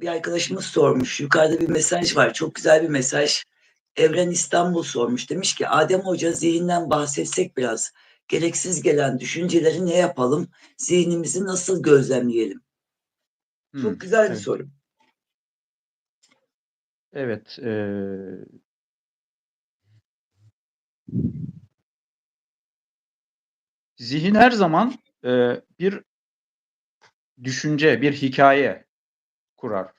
bir arkadaşımız sormuş. Yukarıda bir mesaj var. Çok güzel bir mesaj. Evren İstanbul sormuş. Demiş ki Adem Hoca zihinden bahsetsek biraz. Gereksiz gelen düşünceleri ne yapalım? Zihnimizi nasıl gözlemleyelim? Hmm, Çok güzel bir evet. soru. Evet. eee, zihin her zaman eee, bir düşünce, bir hikaye kurar.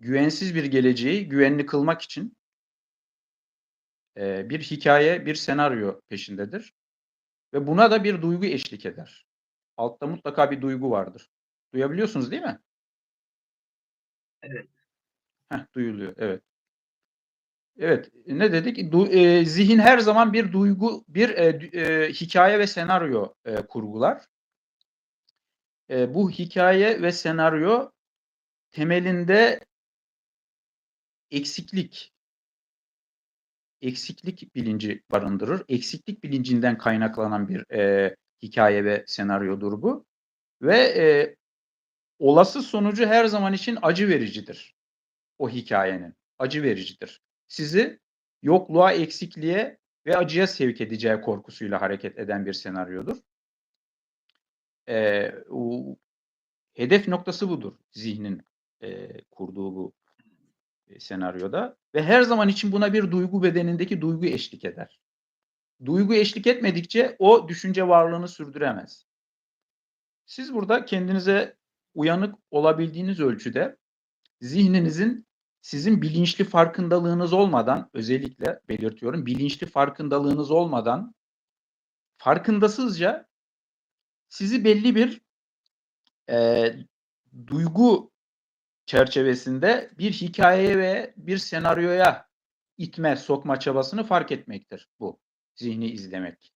Güvensiz bir geleceği güvenli kılmak için bir hikaye, bir senaryo peşindedir. Ve buna da bir duygu eşlik eder. Altta mutlaka bir duygu vardır. Duyabiliyorsunuz değil mi? Evet. Heh, duyuluyor. Evet. Evet. Ne dedik? Du- e, zihin her zaman bir duygu, bir e, e, hikaye ve senaryo e, kurgular. E, bu hikaye ve senaryo temelinde eksiklik, eksiklik bilinci barındırır. Eksiklik bilincinden kaynaklanan bir e, hikaye ve senaryodur bu. Ve e, olası sonucu her zaman için acı vericidir. O hikayenin acı vericidir. Sizi yokluğa, eksikliğe ve acıya sevk edeceği korkusuyla hareket eden bir senaryodur. Ee, o, hedef noktası budur zihnin e, kurduğu bu senaryoda ve her zaman için buna bir duygu bedenindeki duygu eşlik eder. Duygu eşlik etmedikçe o düşünce varlığını sürdüremez. Siz burada kendinize uyanık olabildiğiniz ölçüde zihninizin sizin bilinçli farkındalığınız olmadan özellikle belirtiyorum bilinçli farkındalığınız olmadan farkındasızca sizi belli bir e, duygu çerçevesinde bir hikayeye ve bir senaryoya itme, sokma çabasını fark etmektir bu zihni izlemek.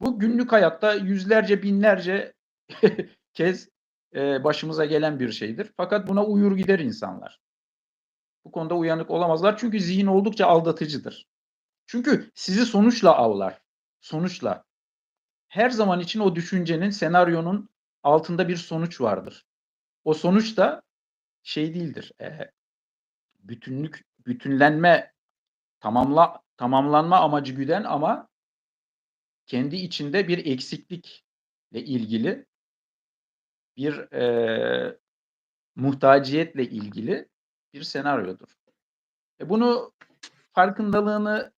Bu günlük hayatta yüzlerce, binlerce kez e, başımıza gelen bir şeydir. Fakat buna uyur gider insanlar. Bu konuda uyanık olamazlar çünkü zihin oldukça aldatıcıdır. Çünkü sizi sonuçla avlar. Sonuçla. Her zaman için o düşüncenin, senaryonun altında bir sonuç vardır. O sonuç da şey değildir. E, bütünlük, bütünlenme, tamamla, tamamlanma amacı güden ama kendi içinde bir eksiklikle ilgili bir e, muhtaciyetle ilgili bir senaryodur. E bunu farkındalığını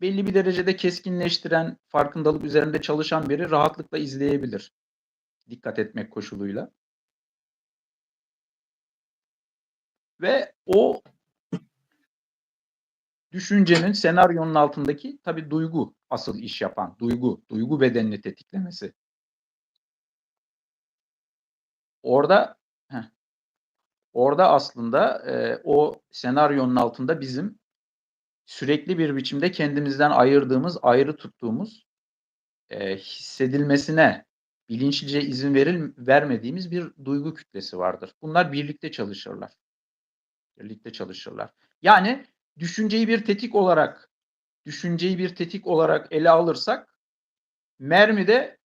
belli bir derecede keskinleştiren, farkındalık üzerinde çalışan biri rahatlıkla izleyebilir. Dikkat etmek koşuluyla. Ve o düşüncenin, senaryonun altındaki tabii duygu asıl iş yapan. Duygu, duygu bedenini tetiklemesi. Orada heh, orada aslında e, o senaryonun altında bizim sürekli bir biçimde kendimizden ayırdığımız, ayrı tuttuğumuz, e, hissedilmesine bilinçlice izin veril, vermediğimiz bir duygu kütlesi vardır. Bunlar birlikte çalışırlar. Birlikte çalışırlar. Yani düşünceyi bir tetik olarak düşünceyi bir tetik olarak ele alırsak mermi de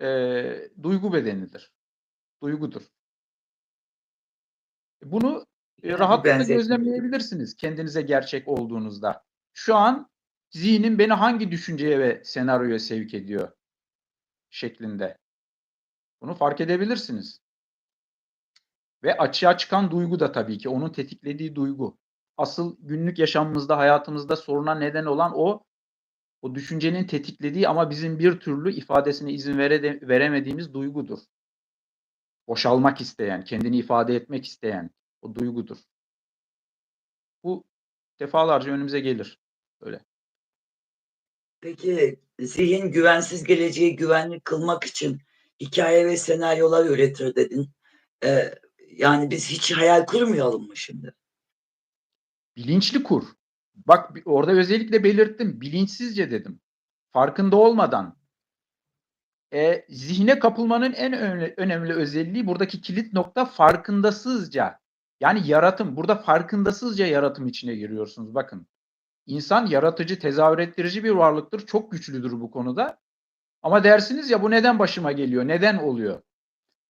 e, duygu bedenidir. Duygudur. Bunu e, rahatlıkla benzetme. gözlemleyebilirsiniz kendinize gerçek olduğunuzda. Şu an zihnim beni hangi düşünceye ve senaryoya sevk ediyor şeklinde. Bunu fark edebilirsiniz. Ve açığa çıkan duygu da tabii ki onun tetiklediği duygu. Asıl günlük yaşamımızda, hayatımızda soruna neden olan o o düşüncenin tetiklediği ama bizim bir türlü ifadesine izin vere, veremediğimiz duygudur. Boşalmak isteyen, kendini ifade etmek isteyen o duygudur. Bu defalarca önümüze gelir. Öyle. Peki zihin güvensiz geleceği güvenli kılmak için hikaye ve senaryolar üretir dedin. Ee, yani biz hiç hayal kurmayalım mı şimdi? Bilinçli kur. Bak orada özellikle belirttim. Bilinçsizce dedim. Farkında olmadan. E, zihne kapılmanın en önemli özelliği buradaki kilit nokta farkındasızca. Yani yaratım. Burada farkındasızca yaratım içine giriyorsunuz. Bakın. İnsan yaratıcı, tezahür ettirici bir varlıktır. Çok güçlüdür bu konuda. Ama dersiniz ya bu neden başıma geliyor? Neden oluyor?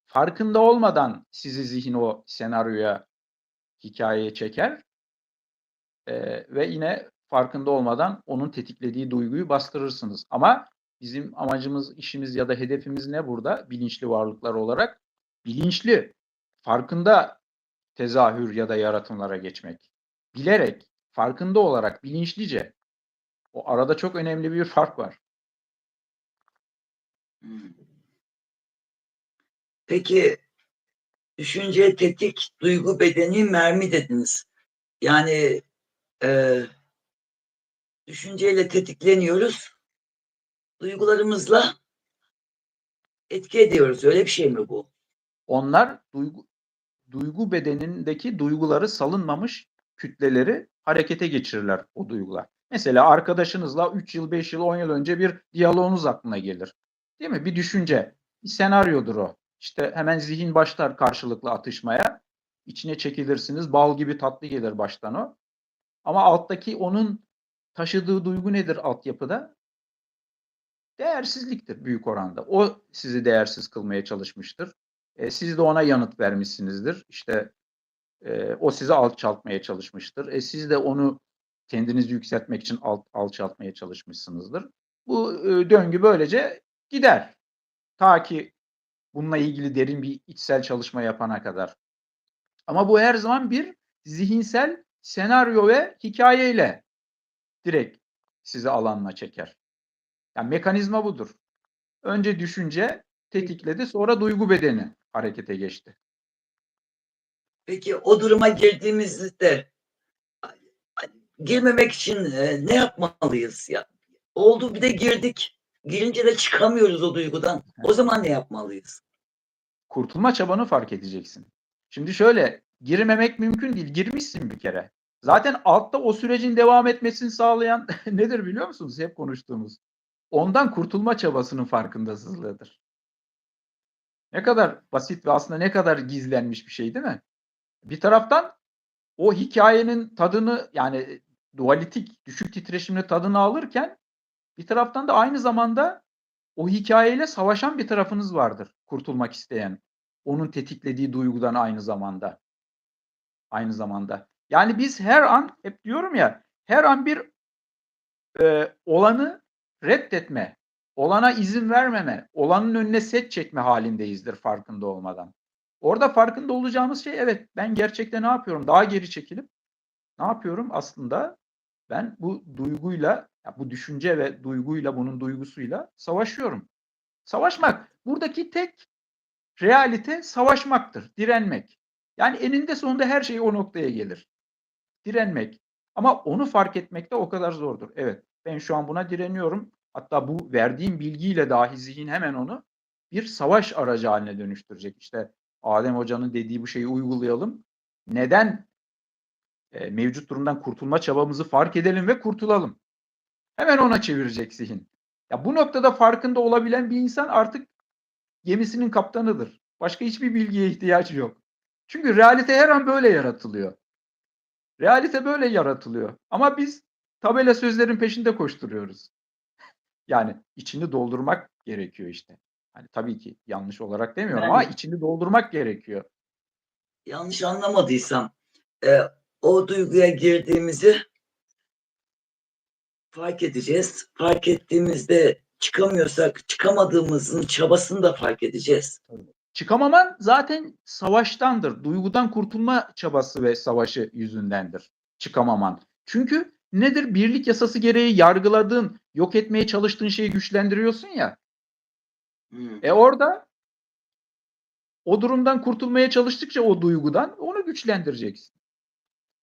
Farkında olmadan sizi zihin o senaryoya, hikayeye çeker. Eee, ve yine farkında olmadan onun tetiklediği duyguyu bastırırsınız. Ama bizim amacımız, işimiz ya da hedefimiz ne burada bilinçli varlıklar olarak? Bilinçli, farkında tezahür ya da yaratımlara geçmek. Bilerek, farkında olarak, bilinçlice. O arada çok önemli bir fark var. Hımm. Peki, düşünce, tetik, duygu, bedeni, mermi dediniz. Yani, eee düşünceyle tetikleniyoruz. Duygularımızla etki ediyoruz. Öyle bir şey mi bu? Onlar duygu duygu bedenindeki duyguları salınmamış kütleleri harekete geçirirler o duygular. Mesela arkadaşınızla 3 yıl, 5 yıl, 10 yıl önce bir diyaloğunuz aklına gelir. Değil mi? Bir düşünce, bir senaryodur o. İşte hemen zihin başlar karşılıklı atışmaya. İçine çekilirsiniz. Bal gibi tatlı gelir baştan o. Ama alttaki onun taşıdığı duygu nedir altyapıda? Değersizliktir büyük oranda. O sizi değersiz kılmaya çalışmıştır. Eee, siz de ona yanıt vermişsinizdir. İşte, eee, o sizi alçaltmaya çalışmıştır. E, siz de onu kendinizi yükseltmek için alt alçaltmaya çalışmışsınızdır. Bu, ııı, döngü böylece gider. Ta ki bununla ilgili derin bir içsel çalışma yapana kadar. Ama bu her zaman bir zihinsel senaryo ve hikâyeyle direkt sizi alanına çeker. Yani mekanizma budur. Önce düşünce tetikledi, sonra duygu bedeni harekete geçti. Peki, o duruma girdiğimizde girmemek için, eee, ne yapmalıyız? Ya, oldu bir de girdik. Girince de çıkamıyoruz o duygudan. O zaman ne yapmalıyız? Kurtulma çabanı fark edeceksin. Şimdi şöyle, girmemek mümkün değil. Girmişsin bir kere. Zaten altta o sürecin devam etmesini sağlayan nedir biliyor musunuz? Hep konuştuğumuz. Ondan kurtulma çabasının farkındasızlığıdır. Ne kadar basit ve aslında ne kadar gizlenmiş bir şey değil mi? Bir taraftan o hikâyenin tadını yani dualitik, düşük titreşimli tadını alırken bir taraftan da aynı zamanda o hikâyeyle savaşan bir tarafınız vardır kurtulmak isteyen. Onun tetiklediği duygudan aynı zamanda. Aynı zamanda. Yani biz her an hep diyorum ya, her an bir, eee, olanı reddetme, olana izin vermeme, olanın önüne set çekme hâlindeyizdir farkında olmadan. Orada farkında olacağımız şey evet, ben gerçekte ne yapıyorum? Daha geri çekilip ne yapıyorum? Aslında ben bu duyguyla, bu düşünce ve duyguyla, bunun duygusuyla savaşıyorum. Savaşmak, buradaki tek realite savaşmaktır, direnmek. Yani eninde sonunda her şey o noktaya gelir. Direnmek. Ama onu fark etmek de o kadar zordur. Evet, ben şu an buna direniyorum. Hatta bu verdiğim bilgiyle dahi zihin hemen onu bir savaş aracı hâline dönüştürecek. İşte Adem Hoca'nın dediği bu şeyi uygulayalım. Neden? Eee, mevcut durumdan kurtulma çabamızı fark edelim ve kurtulalım. Hemen ona çevirecek zihin. Ya bu noktada farkında olabilen bir insan artık gemisinin kaptanıdır. Başka hiçbir bilgiye ihtiyacı yok. Çünkü realite her an böyle yaratılıyor. Realite böyle yaratılıyor. Ama biz tabela sözlerin peşinde koşturuyoruz. Yani içini doldurmak gerekiyor işte. Hani tabii ki yanlış olarak demiyorum ama Yani içini doldurmak gerekiyor. Yanlış anlamadıysam, o duyguya girdiğimizi fark edeceğiz. Fark ettiğimizde çıkamıyorsak çıkamadığımızın çabasını da fark edeceğiz. Çıkamaman zaten savaştandır. Duygudan kurtulma çabası ve savaşı yüzündendir çıkamaman. Çünkü nedir? Birlik yasası gereği yargıladığın, yok etmeye çalıştığın şeyi güçlendiriyorsun ya. Hımm. E orada o durumdan kurtulmaya çalıştıkça o duygudan onu güçlendireceksin.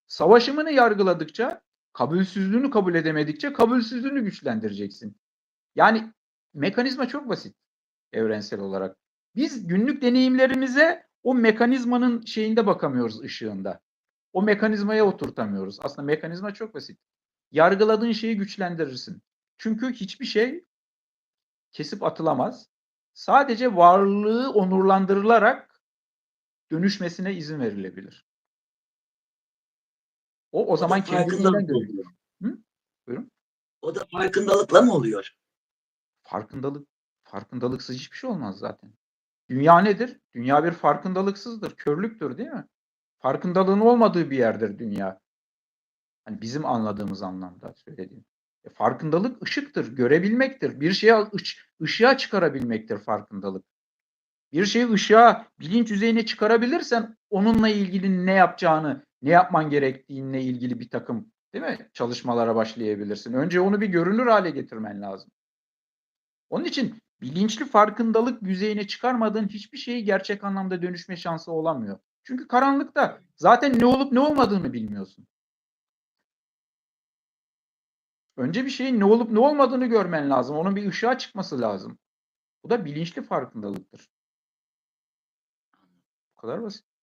Savaşımını yargıladıkça, kabulsüzlüğünü kabul edemedikçe kabulsüzlüğünü güçlendireceksin. Yani mekanizma çok basit evrensel olarak. Biz günlük deneyimlerimize o mekanizmanın şeyinde bakamıyoruz ışığında. O mekanizmaya oturtamıyoruz. Aslında mekanizma çok basit. Yargıladığın şeyi güçlendirirsin. Çünkü hiçbir şey kesip atılamaz. Sadece varlığı onurlandırılarak dönüşmesine izin verilebilir. O, o zaman kendiliğinden oluyor. Hı? Buyurun. O da farkındalıkla mı oluyor? Farkındalık farkındalıksız hiçbir şey olmaz zaten. Dünya nedir? Dünya bir farkındalıksızdır, körlüktür değil mi? Farkındalığın olmadığı bir yerdir dünya. Hani bizim anladığımız anlamda söylediğim. E, farkındalık ışıktır, görebilmektir. Bir şeyi ış- ışığa çıkarabilmektir farkındalık. Bir şeyi ışığa, bilinç düzeyine çıkarabilirsen onunla ilgili ne yapacağını, ne yapman gerektiğinle ilgili bir takım değil mi? Çalışmalara başlayabilirsin. Önce onu bir görünür hale getirmen lazım. Onun için bilinçli farkındalık düzeyine çıkarmadığın hiçbir şeyi gerçek anlamda dönüşme şansı olamıyor. Çünkü karanlıkta zaten ne olup ne olmadığını bilmiyorsun. Önce bir şeyin ne olup ne olmadığını görmen lazım. Onun bir ışığa çıkması lazım. Bu da bilinçli farkındalıktır. Bu kadar basit.